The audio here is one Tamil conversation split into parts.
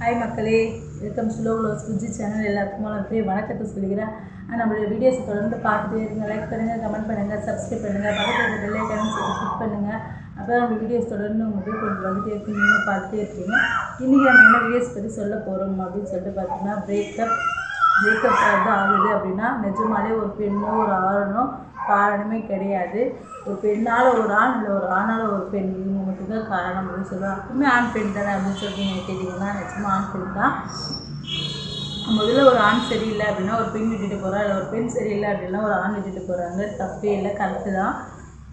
ஹாய் மக்களே welcome slow close Viji channel எல்லாத்துக்குமே நான் பெரிய வணக்கத்தை சொல்லிக்கிறேன் நம்மளுடைய வீடியோஸ் தொடர்ந்து பார்த்துட்டே இருங்க. லைக் பண்ணுங்கள் கமெண்ட் பண்ணுங்கள் சப்ஸ்கிரைப் பண்ணுங்கள் பக்கத்தில் பெல் ஐக்கனும் சொல்லி கிளிக் பண்ணுங்கள் அப்போ நம்ம வீடியோஸ் தொடர்ந்து உங்களுக்கு கொஞ்சம் வந்துட்டே இருக்கீங்க பார்த்துட்டே இருக்கீங்க இன்றைக்கி நம்ம என்ன வீடியோஸ் பற்றி சொல்ல போகிறோம் அப்படின்னு சொல்லிட்டு பார்த்தீங்கன்னா பிரேக்கப் பிரேக்கப் தான் ஆகுது அப்படின்னா நிஜமாலே ஒரு பெண்ணோ ஒரு ஆணோ காரணமே கிடையாது. ஒரு பெண்ணால் ஒரு ஆண் இல்லை ஒரு ஆணால் ஒரு பெண். இவங்க மட்டும்தான் காரணம் அப்படின்னு சொல்லுவாங்க அப்பவுமே ஆண் பெண் தானே அப்படின்னு சொல்லிட்டு நீங்கள் கேட்டிங்கன்னா நிஜமாக ஆண் பெண் தான். முதல்ல ஒரு ஆண் சரியில்லை அப்படின்னா ஒரு பெண் விட்டுட்டு போகிறா இல்லை ஒரு பெண் சரியில்லை அப்படின்னா ஒரு ஆண் விட்டுட்டு போகிறாங்க தப்பே இல்லை கரெக்டு தான்.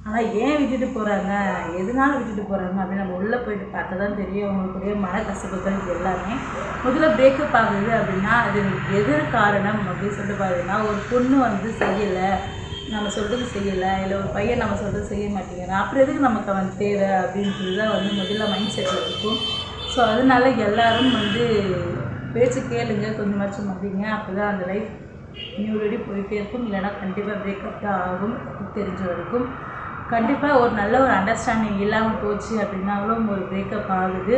ஆனால் ஏன் விட்டுட்டு போகிறாங்க எதனால விட்டுட்டு போகிறாங்க அப்படின்னு நம்ம உள்ளே போயிட்டு பார்த்தா தான் தெரியும். அவங்களுக்குடைய மனக்கசப்புகள் இது எல்லாமே. முதல்ல பிரேக்கப் ஆகுது அப்படின்னா அது எதிர் காரணம் அப்படின்னு சொல்லிட்டு பார்த்தீங்கன்னா ஒரு பொண்ணு வந்து செய்யலை. நம்ம சொல்கிறது செய்யலை. இல்லை ஒரு பையன் நம்ம சொல்கிறது செய்ய மாட்டேங்கிறான். அப்புறம் எதுக்கு நமக்கு அவன் தேவை அப்படின்றது தான் வந்து முதல்ல மைண்ட் செட்டில் இருக்கும். ஸோ அதனால எல்லோரும் வந்து பேச்சு கேளுங்க. கொஞ்சமாச்சும் மதிங்க அப்போ தான் அந்த லைஃப் நியூரடி போயிட்டே இருக்கும். இல்லைன்னா கண்டிப்பாக பிரேக்கப் தான் ஆகும். தெரிஞ்ச வரைக்கும் கண்டிப்பாக ஒரு நல்ல ஒரு அண்டர்ஸ்டாண்டிங் இல்லாமல் போச்சு அப்படின்னாலும் ஒரு பிரேக்கப் ஆகுது.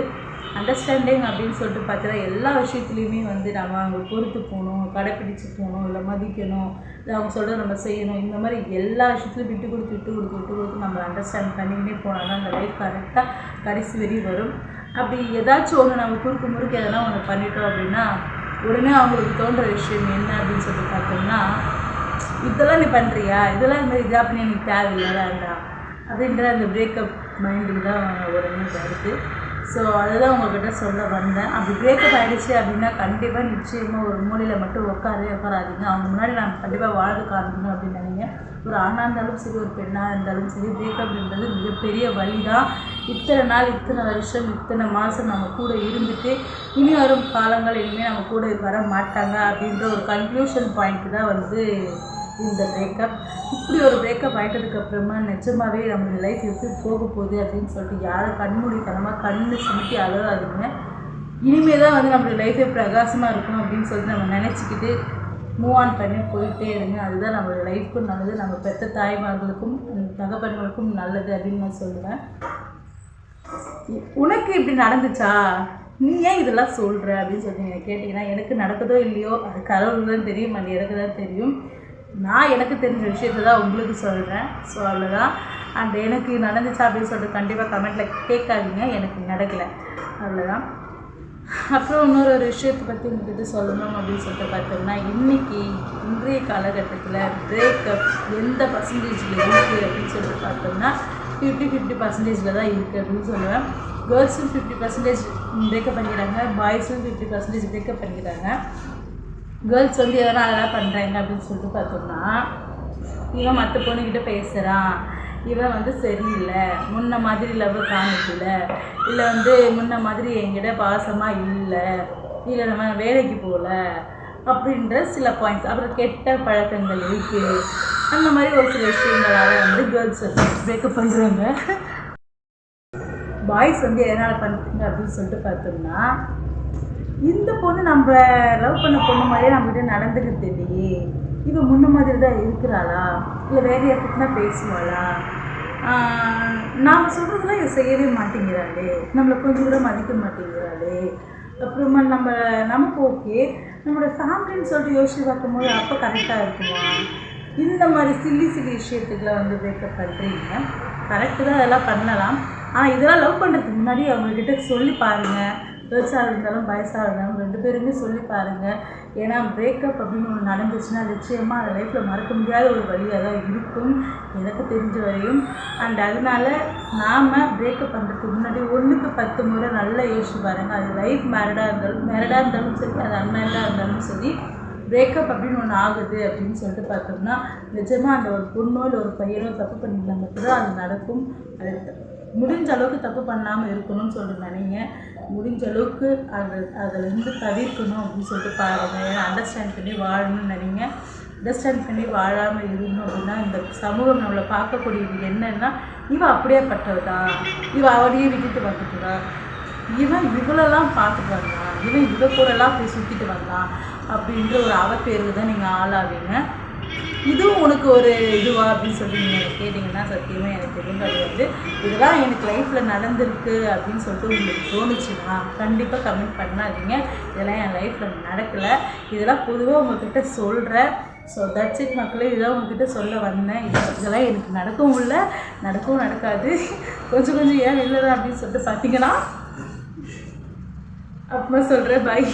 அண்டர்ஸ்டாண்டிங் அப்படின்னு சொல்லிட்டு பார்த்தீங்கன்னா எல்லா விஷயத்துலையுமே வந்து நம்ம அவங்க பொறுத்து போகணும் கடைப்பிடிச்சு போகணும் இல்லை மதிக்கணும் இல்லை அவங்க சொல்கிறத நம்ம செய்யணும் இந்த மாதிரி எல்லா விஷயத்துலையும் விட்டு கொடுத்து விட்டு கொடுத்து விட்டு கொடுத்து நம்ம அண்டர்ஸ்டாண்ட் பண்ணிக்கிட்டே போனால் தான் அந்த லைஃப் கரெக்டாக கடைசி வரையும் வரும். அப்படி ஏதாச்சும் ஒன்று நம்ம குறுக்கு முறுக்கு எதனா ஒன்று பண்ணிட்டோம் அப்படின்னா உடனே அவங்களுக்கு தோன்ற விஷயம் என்ன அப்படின்னு சொல்லிட்டு பார்த்தோம்னா இதெல்லாம் நீ பண்ணுறியா இதெல்லாம் இந்த இதாக பண்ணி எனக்கு தேவையில்லாதாண்டா அப்படின்ற அந்த பிரேக்கப் மைண்டுக்கு தான் உடனே வருது ஸோ அதுதான் உங்கள்கிட்ட சொல்ல வந்தேன். அப்படி பிரேக்கப் ஆகிடுச்சு அப்படின்னா கண்டிப்பாக நிச்சயமாக ஒரு மூலையில் மட்டும் உட்காரவே உட்காராதீங்க. அவங்க முன்னாடி நான் கண்டிப்பாக வாழ்ந்து காரணம் அப்படின்னு நினைங்க. ஒரு ஆணாக இருந்தாலும் சரி ஒரு பெண்ணாக இருந்தாலும் சரி பிரேக்கப்ன்றது மிகப்பெரிய வழி தான் இத்தனை நாள் இத்தனை வருஷம் இத்தனை மாதம் நம்ம கூட இருந்துட்டு இனி வரும் காலங்கள் இனிமேல் நம்ம கூட வர மாட்டாங்க அப்படின்ற ஒரு கன்க்ளூஷன் பாயிண்ட் தான் வந்து இந்த பிரேக்கப் இப்படி ஒரு பிரேக்கப் ஆகிட்டதுக்கு அப்புறமா நிஜமாவே லைஃப் எப்படி போக போகுது அப்படின்னு சொல்லிட்டு யாரும் கண்மூடித்தனமாக கண்ணு சுமத்தி அழகாதுங்க இனிமேல் தான் வந்து நம்மளுடைய லைஃபே பிரகாசமாக இருக்கும் அப்படின்னு சொல்லிட்டு நம்ம நினச்சிக்கிட்டு மூவ் ஆன் பண்ணி போயிட்டே இருங்க. அதுதான் நம்மளுடைய லைஃப்க்கும் நல்லது. நம்ம பெற்ற தாய்மார்களுக்கும் தகப்பன்களுக்கும் நல்லது அப்படின்னு நான் சொல்லுவேன். உனக்கு இப்படி நடந்துச்சா? நீ ஏன் இதெல்லாம் சொல்கிற அப்படின்னு சொல்லி நீங்கள் கேட்டிங்கன்னா எனக்கு நடக்குதோ இல்லையோ அது கடவுள் தான் தெரியும் அது எனக்கு தான் தெரியும். நான் எனக்கு தெரிஞ்ச விஷயத்தை தான் உங்களுக்கு சொல்கிறேன் ஸோ அவ்வளோதான் அண்ட் எனக்கு நடந்துச்சா அப்படின்னு சொல்லிட்டு கண்டிப்பாக கமெண்ட்டில் கேட்காதீங்க. எனக்கு நடக்கலை. அவ்வளோதான் அப்புறம் இன்னொரு ஒரு விஷயத்தை பற்றி உங்ககிட்ட சொல்லணும் அப்படின்னு சொல்லிட்டு பார்த்தோம்னா இன்றைக்கி இன்றைய காலகட்டத்தில் பிரேக்கப் எந்த பர்சன்டேஜில் இருக்குது அப்படின்னு சொல்லிட்டு பார்த்தோம்னா ஃபிஃப்டி ஃபிஃப்டி பர்சன்டேஜில் தான் இருக்குது அப்படின்னு சொல்லுவேன். கேர்ள்ஸும் ஃபிஃப்டி பர்சன்டேஜ் பிரேக்கப் பண்ணிக்கிறாங்க. பாய்ஸும் ஃபிஃப்டி பர்சன்டேஜ் பிரேக்கப் பண்ணிக்கிறாங்க. கேர்ள்ஸ் வந்து எதனா அதெல்லாம் பண்ணுறாங்க அப்படின்னு சொல்லிட்டு பார்த்தோம்னா இவன் மற்ற பொண்ணுக்கிட்ட பேசுகிறான் இவன் வந்து சரியில்லை. முன்ன மாதிரி லவ் காமிக்கல. இல்லை வந்து முன்ன மாதிரி என்கிட்ட பாசமாக இல்லை. இல்லை நம்ம வேலைக்கு போகல. அப்படின்ற சில பாயிண்ட்ஸ் அப்புறம் கெட்ட பழக்கங்கள் இருக்குது அந்த மாதிரி ஒரு சில விஷயங்களால் வந்து கேர்ள்ஸ் வந்து பிரேக்கப் பண்ணுறாங்க பாய்ஸ் வந்து எதனால் பண்ணுறீங்க அப்படின்னு சொல்லிட்டு பார்த்தோம்னா இந்த பொண்ணு நம்ம லவ் பண்ண பொண்ணு மாதிரியே நம்மகிட்ட நடந்துக்கிட்டு இல்லையே. இவன் முன்ன மாதிரி தான் இருக்கிறாளா? இல்லை வேறு யார்கிட்ட பேசுவாளா? நாம் சொல்கிறதுலாம் இதை செய்யவே மாட்டேங்கிறாளே. நம்மளை கொஞ்சம் கூட மதிக்க மாட்டேங்கிறாளே. அப்புறமா நம்ம நமக்கு ஓகே நம்மளோட ஃபேமிலின்னு சொல்லிட்டு யோசிச்சு பார்க்கும்போது அப்போ கரெக்டாக இருக்குமா? இந்த மாதிரி சில்லி சில்லி விஷயத்துக்குலாம் வந்து பிரேக்கப் பண்ணுறீங்க கரெக்டு தான் அதெல்லாம் பண்ணலாம். ஆனால் இதெல்லாம் லவ் பண்ணுறதுக்கு முன்னாடி அவங்கக்கிட்ட சொல்லி பாருங்கள் கேர்ள்ஸாக இருந்தாலும் பாய்ஸாக இருந்தாலும் ரெண்டு பேருமே சொல்லி பாருங்கள் ஏன்னா பிரேக்கப் அப்படின்னு ஒன்று நடந்துச்சுன்னா நிச்சயமாக அந்த லைஃப்பில் மறக்க முடியாத ஒரு வழியாக தான் இருக்கும். எனக்கு தெரிஞ்ச வரையும். அண்ட் அதனால நாம் பிரேக்கப் பண்ணுறதுக்கு முன்னாடி ஒன்றுக்கு பத்து முறை நல்லா யோசிச்சு பாருங்கள் அது லைஃப் மேரடாக இருந்தாலும் மேரடாக இருந்தாலும் சரி அது அன்மேரடாக இருந்தாலும் சரி பிரேக்கப் அப்படின்னு ஒன்று ஆகுது அப்படின்னு சொல்லிட்டு பார்த்தோம்னா நிஜமாக அந்த ஒரு பொண்ணோ இல்லை ஒரு பையனோ தப்பு பண்ணியிருந்தா கூட அது நடக்கும். அது முடிஞ்ச அளவுக்கு தப்பு பண்ணாமல் இருக்கணும்னு சொல்லிட்டு நினைங்க முடிஞ்ச அளவுக்கு அது அதிலேருந்து தவிர்க்கணும் அப்படின்னு சொல்லிட்டு பாருங்கள் ஏன்னா அண்டர்ஸ்டாண்ட் பண்ணி வாழணும்னு நினைங்க. அண்டர்ஸ்டாண்ட் பண்ணி வாழாமல் இருந்தோம் அப்படின்னா இந்த சமூகம் நம்மளை பார்க்கக்கூடியது என்னன்னா இவன் அப்படியே பட்டவதா இவன் அவனையே விட்டுட்டு வந்துட்டுதா? இவன் இவ்வளோலாம் பார்த்துட்டு வந்தான். இவன் இவ கூடலாம் போய் சுற்றிட்டு வந்தான். அப்படின்ற ஒரு அவப்பேருக்கு தான் நீங்கள் ஆளாவீங்க. இதுவும் உனக்கு ஒரு இதுவா அப்படின்னு சொல்லி நீங்கள் கேட்டிங்கன்னா சத்தியமாக எனக்கு எதுவும் கிடையாது இதெல்லாம் எனக்கு லைஃப்பில் நடந்திருக்கு அப்படின்னு சொல்லிட்டு உங்களுக்கு தோணுச்சுன்னா கண்டிப்பாக கமெண்ட் பண்ணாதீங்க. இதெல்லாம் என் லைஃப்பில் நடக்கலை. இதெல்லாம் பொதுவாக உங்ககிட்ட சொல்கிறேன் ஸோ தட்ஸ் இட் மக்களே. இதெல்லாம் உங்ககிட்ட சொல்ல வந்தேன். இதெல்லாம் எனக்கு நடக்கவும் இல்லை நடக்கவும் நடக்காது. கொஞ்சம் கொஞ்சம் ஏன் இல்லை அப்படின்னு சொல்லிட்டு பார்த்தீங்கன்னா அப்புறமா சொல்கிறேன் பாய்